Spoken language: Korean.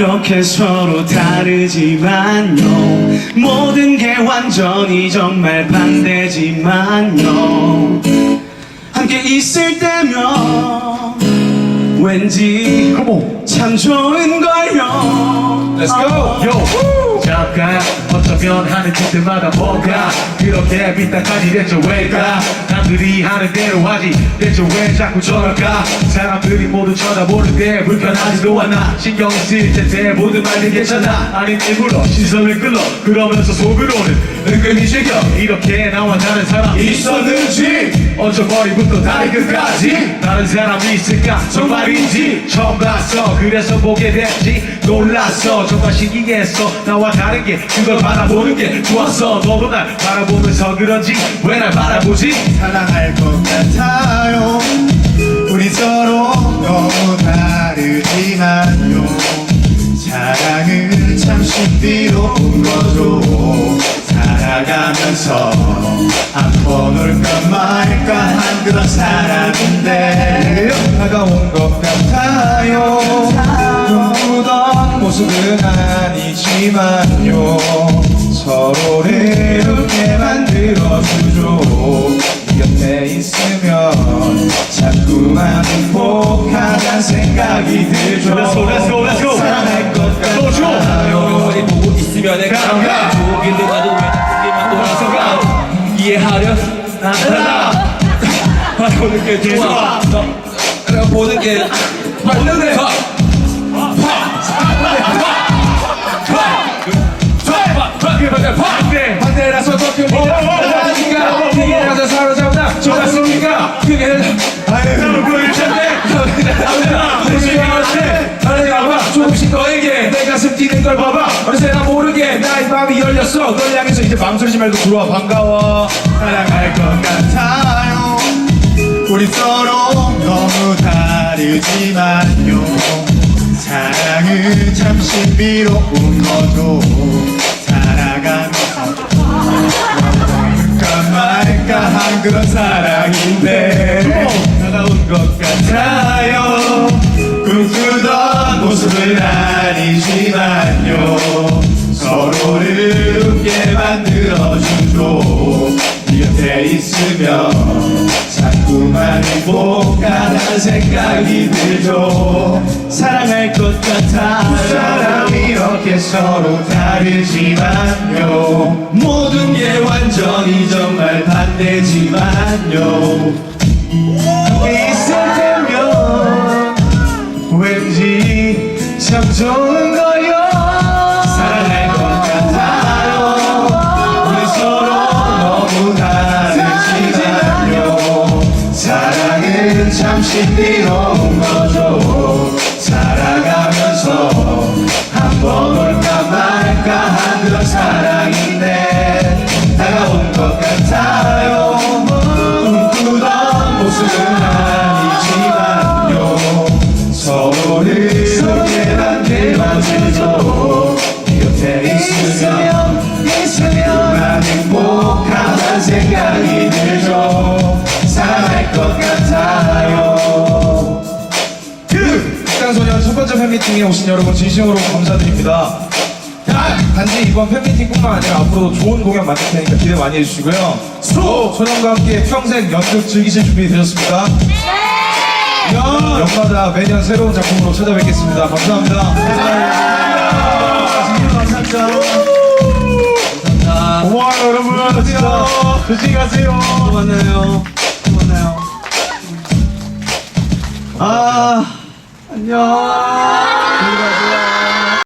이렇게 서로 다르지만요. 모든 게 완전히 정말 반대지만요. 함께 있을 때면 왠지 참 좋은 걸요. Let's go! Yo! 잠깐 어쩌면 하는 짓들마다 뭐가. 그렇게 빗딱하니 대체 왜가? 남들이 하는 대로 하지 대체 왜 자꾸 저럴까? 사람들이 모두 쳐다보는데 불편하지도 않아. 신경 쓰일 텐데 모든 말들 괜찮아. 아닌 일부러 시선을 끌어. 그러면서 속으로는 은근히 즐겨. 이렇게 나와 다른 사람이 있었는지 어쩌거리부터 다리 끝까지. 다른 사람이 있을까? 정말인지. 처음 봤어. 그래서 보게 됐지. 놀랐어. 정말 신기했어. 나와 다른 게 그걸 바라보는 게 좋았어 너도 날 바라보면서 그런지. 왜 날 바라보지? 사랑할 것 같아요. 우리 서로 너무 다르지만요. 사랑은 참 신비로운 거죠 살아가면서 한번 올까 말까 한 그런 사람인데. 다가온 것 같아요 모습은 아니지만요. 서로를 웃게 만들어주죠. 네 곁에 있으면 자꾸만 행복하단 생각이 들죠. Let's go, let's go, let's go. 사랑할 것. 같아요. 어디 보고 있으면 내가 가, 가. 좋은데 나도 왜 자꾸만 돌아서 가? 이해하려? 나타나. 바라보는 게 좋아 내가 보는 게 맞는데 뛰는 걸 봐봐. 어느새 나 모르게 나의 마음이 열렸어. 널 향해서 이제 망설이지 말고 들어와. 반가워. 사랑할 것 같아요. 우리 서로 너무 다르지만요. 사랑은 참 신비로운 거죠. 살아가면서 볼까 말까 한 그런 사랑인데 다가온 것 같아요. 꿈꾸던 모습은 아 니지만요. 서로를 웃게 만들어주죠. 네 곁에 있으면 자꾸만 행복하다는 생각이 들죠. 사랑할 것 같아 사람이 이렇게 서로 다르지만요. 모든 게 완전히 정말 반대지만요. 있을 때면 왠지 참 좋은 네 팬미팅에 오신 여러분 진심으로 감사드립니다. 단지 이번 팬미팅뿐만 아니라 앞으로도 좋은 공연 만들 테니까 기대 많이 해주시고요. 소! 소년과 함께 평생 연극 즐기실 준비 되셨습니다? 네! 연마다 매년 새로운 작품으로 찾아뵙겠습니다. 감사합니다. 고마워요 여러분 진짜 조심히 가세요 또 만나요 또 만나요 아 안녕